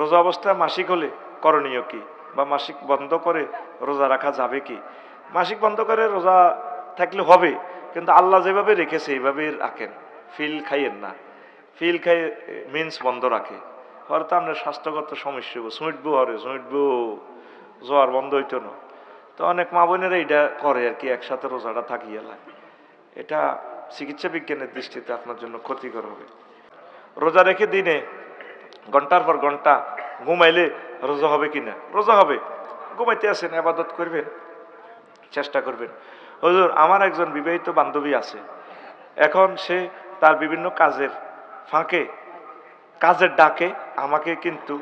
রোজা অবস্থায় মাসিক হলে করণীয় কি? বা মাসিক বন্ধ করে রোজা রাখা যাবে কি? মাসিক বন্ধ করে রোজা থাকলে হবে, কিন্তু আল্লাহ যেভাবে রেখেছে এইভাবে রাখেন। ফিল খাইয়েন না। ফিল খাই মিন্স বন্ধ রাখে। হয়তো আপনার স্বাস্থ্যগত সমস্যা সুইটবো হরে সুইটবো জ্বর বন্ধ হইতো না। তো অনেক মা বোনেরা এটা করে আর কি, একসাথে রোজাটা থাকিয়ে লাগে এটা চিকিৎসা বিজ্ঞানের দৃষ্টিতে আপনার জন্য ক্ষতিকর হবে। রোজা রেখে দিনে ঘণ্টার পর ঘণ্টা ঘুমাইলে রোজা হবে কি না? রোজা হবে। ঘুমাইতে আসেন আবাদত করবেন চেষ্টা করবেন হুজুর আমার একজন বিবাহিত বান্ধবী আছে। এখন সে তার বিভিন্ন কাজের ফাঁকে, কাজের ডাকে আমাকে কিন্তু,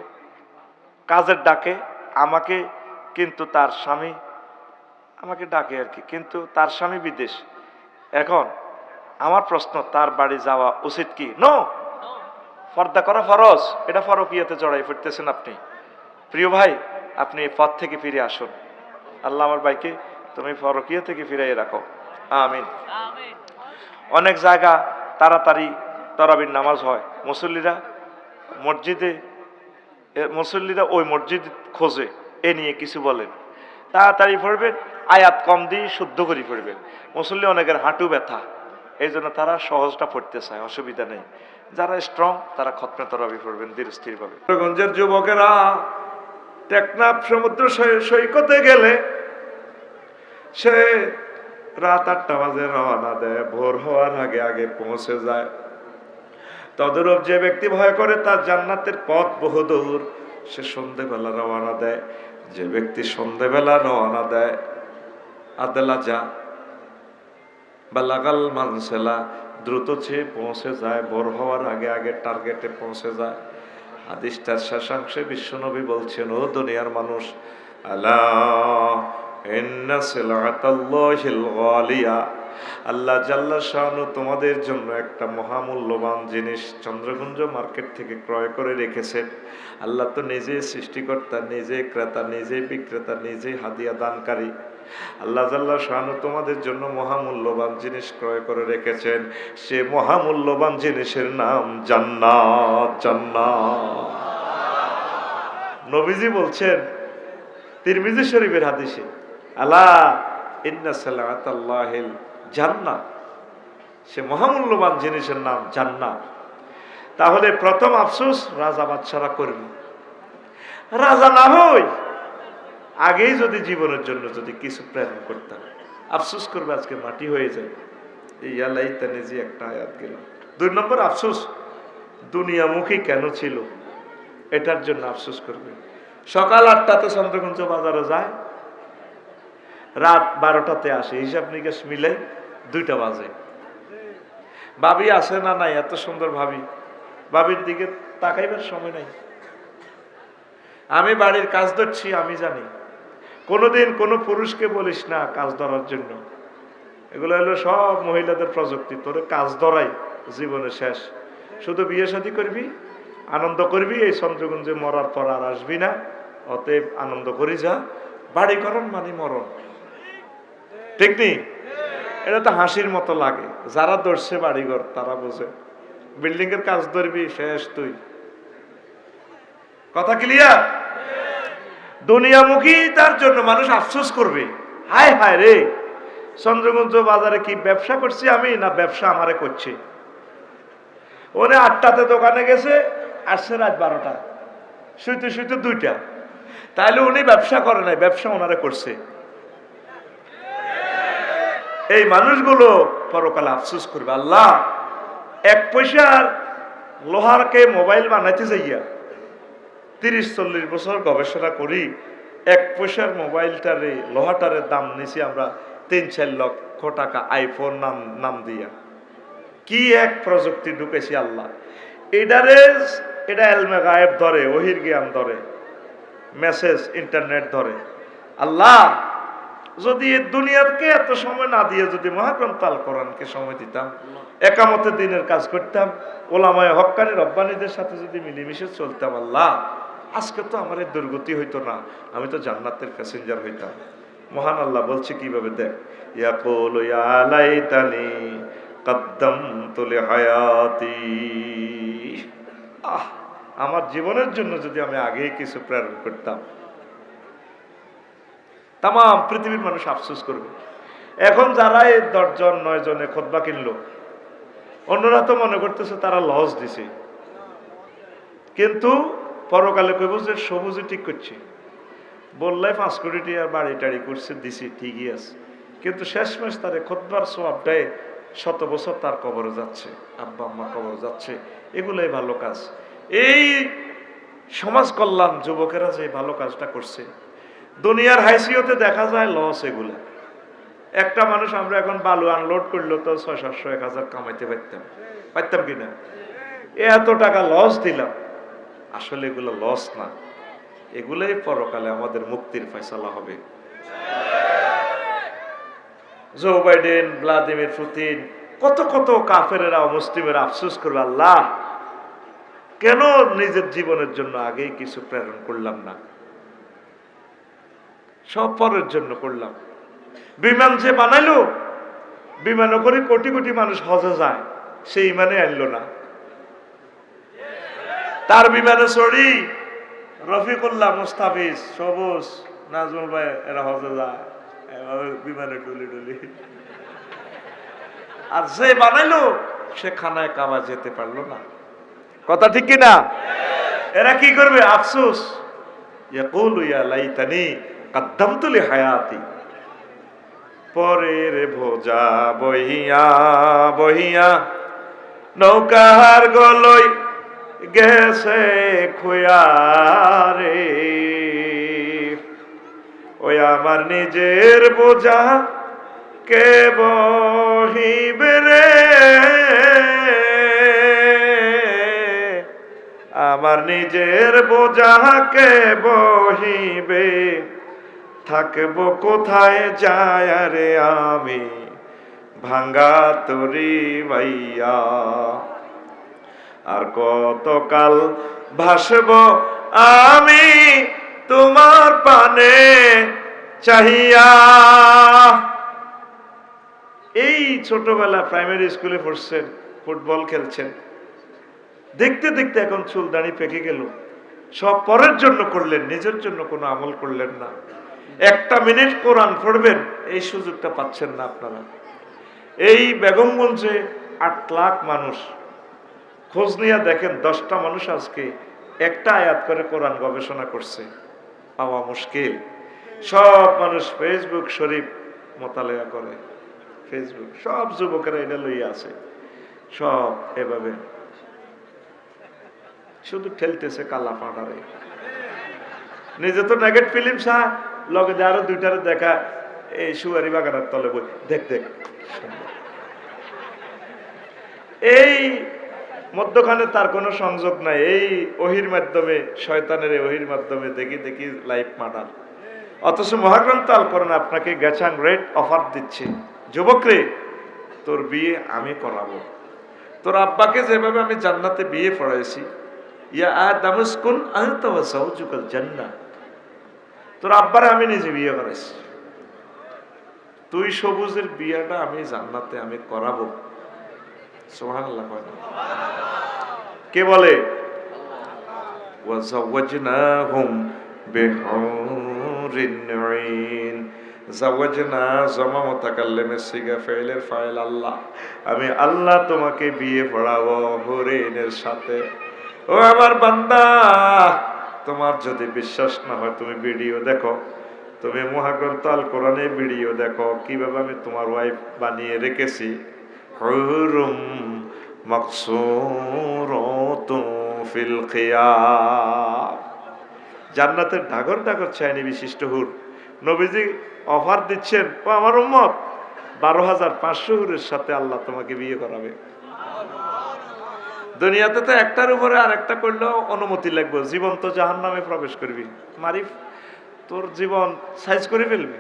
কাজের ডাকে আমাকে কিন্তু তার স্বামী, আমাকে ডাকে আর কি, কিন্তু তার স্বামী বিদেশ। এখন, আমার প্রশ্ন, তার বাড়ি যাওয়া উচিত কি? নো পর্দা করা ফরজ, এটা ফরকিয়াতে জড়াই ফিরতেছেন আপনি। প্রিয় ভাই, আপনি পথ থেকে ফিরে আসুন। আল্লাহ আমার ভাইকে তুমি ফরকিয়া থেকে ফিরাই রাখো। আমিন। অনেক জায়গা তাড়াতাড়ি তরাবির নামাজ হয়। মুসল্লিরা মসজিদে মুসল্লিরা ওই মসজিদ খোঁজে, এ নিয়ে কিছু বলেন। তাড়াতাড়ি পড়বেন, আয়াত কম দিয়ে শুদ্ধ করে পড়বেন। মুসল্লি অনেকের হাঁটু ব্যথা এই জন্য তারা সহজটা পড়তে চায়, অসুবিধা নেই। যারা স্ট্রং তারা খতমে তরাবি পড়বেন ধীর স্থিরভাবে গঞ্জের যুবকেরা টেকনাফ সমুদ্র সৈকতে গেলে সে রাত আটটা বাজে রওনা দেয়, ভোর হওয়ার আগে আগে পৌঁছে যায়। তদরূপ যে ব্যক্তি ভয় করে তার জান্নাতের পথ বহুদূর, সে সন্ধেবেলা রওনা দেয়। যে ব্যক্তি সন্ধেবেলা রওনা দেয় আদেলা যা বা লাগাল মানসেলা দ্রুত চেয়ে পৌঁছে যায় ভোর হওয়ার আগে আগে টার্গেটে পৌঁছে যায়। হাদিসটার শেষাংশে বিশ্বনবী বলছেন, ও দুনিয়ার মানুষ আল্লাহ আল্লাহ জাল্লা শাহানু তোমাদের জন্য একটা মহামূল্যবান জিনিস চন্দ্রগুঞ্জ মার্কেট থেকে ক্রয় করে রেখেছেন। আল্লাহ তো নিজে সৃষ্টিকর্তা, নিজে ক্রেতা, নিজে বিক্রেতা, নিজে হাদিয়া দানকারী। আল্লাহ জাল্লা শাহানু তোমাদের জন্য মহামূল্যবান জিনিস ক্রয় করে রেখেছেন। সে মহামূল্যবান জিনিসের নাম জান্নাত জান্নাত। নবীজি বলছেন, তিরমিজি শরীফের হাদিসে আল্লাহ ইন্না জান্নাত। সে মহামূল্যবান জিনিসের নাম জান্নাত। তাহলে প্রথম আফসোস, রাজা বাদশারা করবে রাজা না হই আগেই যদি জীবনের জন্য যদি কিছু প্রেরণ করতাম। আফসোস করবে আজকে মাটি হয়ে যায়। এই আল্লাহ তানিজি একটা আয়াত গেলাম দুই নম্বর, আফসোস। দুনিয়ামুখী কেন ছিল? এটার জন্য আফসোস করবে। সকাল আটটাতে চন্দ্রকুঞ্জ বাজারে যায়। রাত বারোটাতে আসে। হিসাব নিকাশ মিলে দুইটা বাজে। ভাবি আসে না নাই? এত সুন্দর ভাবি। ভাবির দিকে তাকাইবার সময় নাই। আমি বাড়ির কাজ ধরছি, আমি জানি। কোনোদিন কোনো পুরুষকে বলিস না কাজ ধরার জন্য। এগুলো হলো সব মহিলাদের প্রযুক্তি। তোরে কাজ ধরাই, জীবনে শেষ। শুধু বিয়ে শাদী করবি, আনন্দ করবি, এই চন্দ্রগুঞ্জে মরার পর আর আসবি না। অতএব আনন্দ করি যা, বাড়ি করণ মানে মরণ। ঠিক নেই? এটা তো হাসির মতো লাগে। যারা ধরছে বাড়িঘর, তারা বোঝে। বিল্ডিং এর কাজ ধরবি, শেষ তুই। কথা ক্লিয়ার দুনিয়ামুখী, তার জন্য মানুষ আফসোস করবে। হায় হায় রে। চন্দ্রগঞ্জ বাজারে কি ব্যবসা করছি আমি, না ব্যবসা আমারে করছে? ওনে আটটাতে দোকানে গেছে, আসছে রাত বারোটা। শুইতে শুইতে দুইটা। তাইলে উনি ব্যবসা করে নাই, ব্যবসা ওনারে করছে। এই মানুষগুলো পরকালে আফসোস করবে। আল্লাহ, এক পয়সার লোহারকে মোবাইল বানাইতে যাইয়া তিরিশ, চল্লিশ বছর গবেষণা করি, এক পয়সার মোবাইলটারে, লোহাটারে দাম নিছি আমরা তিন, চার লক্ষ টাকা আইফোন নাম নাম দিয়া। কি এক প্রযুক্তি ঢুকেছি আল্লাহ। এটারে, এটা এলমে ধরে ওহির জ্ঞান ধরে, মেসেজ, ইন্টারনেট ধরে। আল্লাহ, যদি দুনিয়াকে এত সময় না দিয়ে যদি মহাগ্রন্থ আল কোরআনকে সময় দিতাম একামতের দিনের কাজ করতাম, ওলামায় হক্কানি রব্বানিদের সাথে যদি মিলেমিশে চলতাম আল্লাহ আজকে তো আমার দুর্গতি হইতো না, আমি তো জান্নাতের প্যাসেঞ্জার হইতাম। মহান আল্লাহ বলছে কীভাবে দেখ? কদ্দামতু লিহায়াতি। আহ, আমার জীবনের জন্য যদি আমি আগেই কিছু প্রেরণ করতাম। তাম পৃথিবীর মানুষ আফসোস করবে। এখন যারা এই দশজন নয় জনে খোদবা কিনলো, অন্যরা তো মনে করতেছে তারা লস দিছে। কিন্তু পরকালে কইব যে সবুজে ঠিক করছে। বললাই, পাঁচ কোটি টাকার বাড়ি টাড়ি করছে, দিছি, ঠিকই আছে। কিন্তু শেষমেশ তার খোদবার সোয়াবটায় শত বছর তার কবরে যাচ্ছে, আব্বা আম্মা কবরে যাচ্ছে। এগুলোই ভালো কাজ। এই সমাজ কল্যাণ যুবকেরা যে ভালো কাজটা করছে, দুনিয়ার হাইসিওতে দেখা যায় লস এগুলা। একটা মানুষ আমরা এখন বালু আনলোড করল তো ছয়, সাতশো, এক হাজার কামাইতে পারতাম। পারতাম কিনা? এত টাকা লস দিলাম। আসলে এগুলো লস না। এগুলোই পরকালে আমাদের মুক্তির ফয়সালা হবে। জো বাইডেন ভ্লাদিমির পুতিন কত কত কাফেরেরা মুসলিমের আফসোস করবে, আল্লাহ, কেন নিজের জীবনের জন্য আগেই কিছু প্রেরণ করলাম না? সব পরের জন্য করলাম। বিমান যে বানাইলো বিমানও করে কোটি কোটি মানুষ হজে যায়, সেই ইমানে আনলো না। তার বিমানে চড়ি রফিকুল্লাহ মুস্তাফিজ, সবুজ, নাজমুল ভাই, এরা হজে যায়। বিমানে ডুলি ডুলি। আর যে বানাইলো, সে খানায় কাবা যেতে পারল না। কথা ঠিক কি না? এরা কি করবে? আফসোস। ইয়াকুলু ইয়া লাইতানি হায়াতি পরের ভোজা বহিয়া বহিয়া নৌকার গলই গেছে খুয়ারে। ওই আমার নিজের বোঝা কে বহিবে রে? আমার নিজের বোঝা কে বহিবে? থাকব কোথায় যায় রে আমি? ভাঙ্গা তরি ভাইয়া। আর কতকাল ভাসব আমি তোমার পানে চাহিয়া? এই ছোটবেলা প্রাইমারি স্কুলে পড়ছেন, ফুটবল খেলছেন। দেখতে দেখতে এখন চুল দাঁড়িয়ে পেকে গেল। সব পরের জন্য করলেন, নিজের জন্য কোনো আমল করলেন না। একটা মিনিট কোরআন পড়বেন, এই সুযোগটা পাচ্ছেন না আপনারা। এই বেগমগঞ্জে আট লাখ মানুষ খোঁজ নিয়ে দেখেন দশটা মানুষ আজকে একটা আয়াত করে কোরআন গবেষণা করছে। পাওয়া মুশকিল। সব মানুষ ফেসবুক শরীফ মোতালেয়া করে। ফেসবুক, সব যুবকেরা এটা লইয়া আছে। সব এভাবে। শুধু ঠেলতেছে কালা পাড়ারে নিজে তো নেগেট ফিল্ম সাহ লগে যে আরও দুইটারে দেখা, এই সুয়ারি বাগানের তলে বই। দেখ দেখ এই মধ্যখানে তার কোনো সংযোগ নাই। এই ওহির মাধ্যমে, শয়তানের এই ওহির মাধ্যমে দেখি দেখি লাইফ মার্ডার অথচ মহাগ্রন্থ আল করেন আপনাকে গ্যাচাং রেট অফার দিচ্ছে। যুবক রে, তোর বিয়ে আমি করাবো। তোর আব্বাকে যেভাবে আমি জান্নাতে বিয়ে পড়াইছি, ইয়া আ দামস্কুন সহজুকাল জান্না তোর আব্বারে আমি নিজে বিয়ে করাইছি। তুই সবুজের বিয়েটা আমি জান্নাতে আমি করাবো। কে বলে? আমি আল্লাহ তোমাকে বিয়ে পড়াবো সাথে। ও আমার বান্দা তোমার যদি বিশ্বাস না হয় তুমি ভিডিও দেখো। তুমি মহাগ্রন্থ আল কোরআনে ভিডিও দেখো। কীভাবে আমি তোমার ওয়াইফ বানিয়ে রেখেছি? হুরুম ফিল জান্নাতের ডাগর ডাগর চাইনি বিশিষ্ট হুর। নবীজি অফার দিচ্ছেন, ও আমার উম্মত, বারো হাজার পাঁচশো হুরের সাথে আল্লাহ তোমাকে বিয়ে করাবে। দুনিয়াতে তো একটার উপরে আর একটা করলেও অনুমতি লাগবে জীবন তো জাহান নামে প্রবেশ করবি। মারিফ, তোর জীবন সাইজ করে ফেলবি,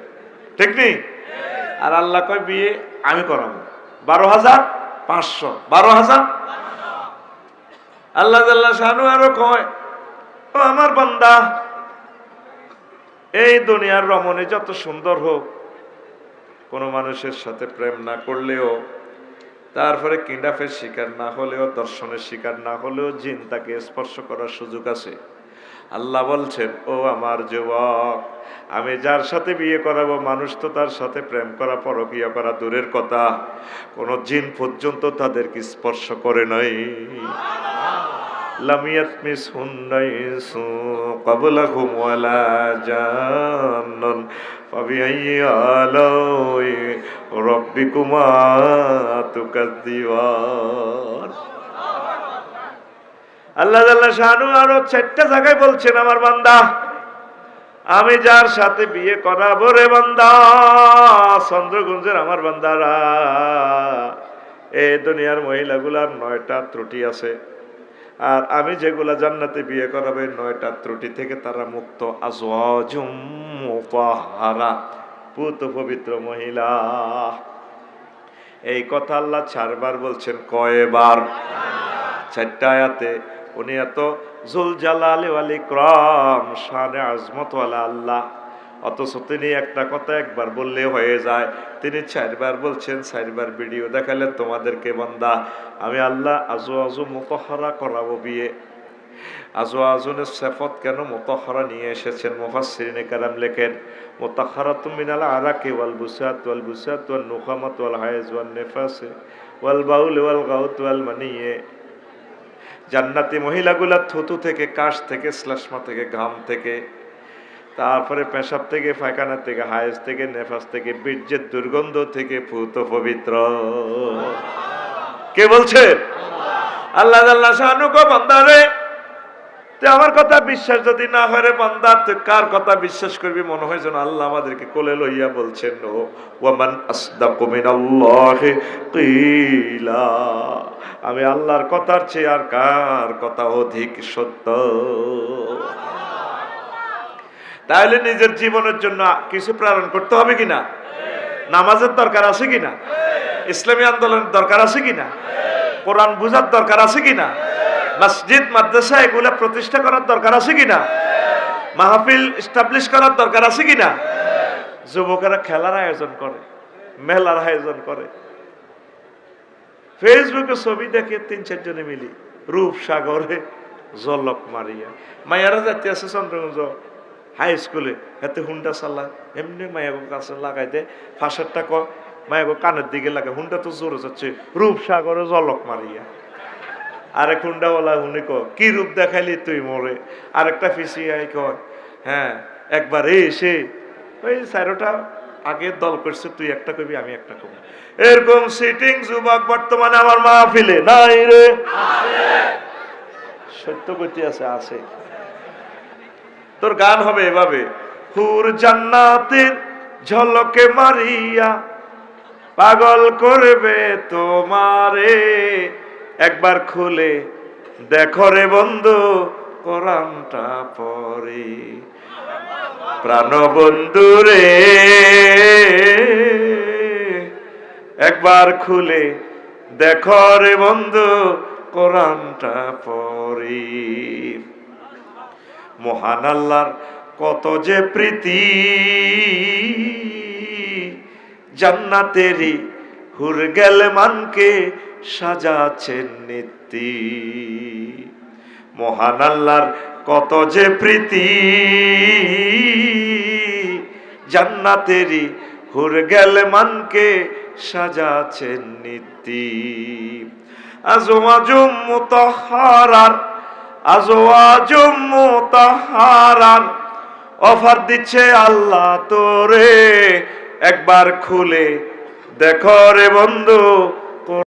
ঠিক নেই? আর আল্লাহ কয়, বিয়ে আমি করাবো। বারো হাজার পাঁচশো। বারো হাজার? আল্লাহ শানু আরও কয় আমার বান্দা, এই দুনিয়ার রমণী যত সুন্দর হোক, কোনো মানুষের সাথে প্রেম না করলেও, তারপরে কিন্ডাফের শিকার না হলেও, দর্শনের শিকার না হলেও জিন তাকে স্পর্শ করার সুযোগ আছে। আল্লাহ বলছেন, ও আমার যুবক, আমি যার সাথে বিয়ে করাবো, মানুষ তো তার সাথে প্রেম করা, পরকিয়া করা দূরের কথা। কোনো জিন পর্যন্ত তাদেরকে স্পর্শ করে নাই। লামিয়াত মিস হুন্নাইসু তুকাদ্দিবান। আল্লাহ জাল্লা শাহানু আরও চারটা জায়গায় বলছেন, আমার বান্দা, আমি যার সাথে বিয়ে করাবো রে বান্দা, চন্দ্রগঞ্জের আমার বান্দারা। এই দুনিয়ার মহিলাগুলার নয়টা ত্রুটি আছে, আর আমি যেগুলা জান্নাতে বিয়ে করাবে নয়টা ত্রুটি থেকে তারা মুক্ত। মুতাহহারা পুত পবিত্র মহিলা। এই কথা আল্লাহ চারবার বলছেন, কয়বার? চারটা আয়াতে। উনি এত জুল জালালি ওয়াল ইকরাম, শানে আজমত ওয়ালা আল্লাহ। অথচ তিনি একটা কথা একবার বললে হয়ে যায়। তিনি চারবার বলছেন, চারবার ভিডিও দেখালেন তোমাদেরকে বান্দা? আমি আল্লাহ আজু আজু মোতহরা করাবো বিয়ে। আজু আজুনের সেফত কেন মোতহরা নিয়ে এসেছেন? মুফাসসিরিনে কারাম লেখেন মোতাহারাতু মিনাল আরাকি ওয়াল বুসাত ওয়াল বুসাত ওয়াল নুখামাত ওয়াল হায়েজ ওয়াল নেফাসে ওয়াল বাউল ওয়াল গাউত ওয়াল মানিয়ে। জান্নাতি মহিলাগুলা থুতু থেকে, কাশ থেকে, শ্লাসমা থেকে, ঘাম থেকে, তারপরে পেশাব থেকে, পায়খানা থেকে, হায়েস থেকে, নেফাস থেকে, বীর্যের দুর্গন্ধ থেকে, ভূত পবিত্র। কে বলছে? আল্লাহ আল্লাহ শাহানুক বান্দারে। আমার কথা বিশ্বাস যদি না হয় রে বান্দা তুই কার কথা বিশ্বাস করবি? মনে হয় যেন আল্লাহ আমাদেরকে কোলে লইয়া বলছেন, ও, ওয়ামান আমি আল্লাহর কথার চেয়ে আর কার কথা অধিক সত্য? তাহলে নিজের জীবনের জন্য কিছু প্রেরণ করতে হবে কিনা? নামাজের দরকার আছে কিনা? ইসলামী আন্দোলনের দরকার আছে কিনা? কোরআন বুঝার দরকার আছে কিনা? মসজিদ, মাদ্রাসা, এগুলা প্রতিষ্ঠা করার দরকার আছে কিনা? মাহফিল স্টাবলিশ করার দরকার আছে কিনা? যুবকেরা খেলার আয়োজন করে, মেলার আয়োজন করে। ফেসবুকে ছবি দেখে তিন চারজনে মিলি রূপসাগরে জলক মারিয়া। মায়ারা যাতে আছে চন্দ্রগঞ্জ হাই স্কুলে হাতে হুন্ডা চালা, এমনি মায়াগো কাছে লাগাই দে ফাঁসেরটা ক মায়াগো কানের দিকে লাগে, হুন্ডা তো জোরে যাচ্ছে রূপসাগরে জলক মারিয়া। আরেক হুন্ডাওয়ালা হুনি ক, কি রূপ দেখাইলি তুই মরে? আরেকটা ফিসি আই কয় হ্যাঁ একবার এসে। ওই স্যারোটা আগে দল করছে, তুই একটা কবি, আমি একটা কবি। এরকম সিটিং যুবক বর্তমানে আমার মাহফিলে নাই রে। সত্য গতি আছে আছে। তোর গান হবে এভাবে, হুর জান্নাতের ঝলকে মারিয়া, পাগল করবে তোমারে। একবার খুলে দেখো রে বন্ধু, কোরআনটা পরে প্রাণ বন্ধু রে, একবার খুলে দেখো রে বন্ধু, কোরআনটা পরে মহান আল্লাহর কত যে প্রীতি, জান্নাতেরই হুর গেল মানকে সাজাচ্ছেন নীতি মহান আল্লাহর কত যে প্রীতি, জান্নাতেরই হুর গেল মানকে সাজাচ্ছেন নীতি আজমাজুম মুতাহারার আজওয়াজুম মুতাহারার অফার দিচ্ছে আল্লাহ তোরে। একবার খুলে দেখো রে বন্ধু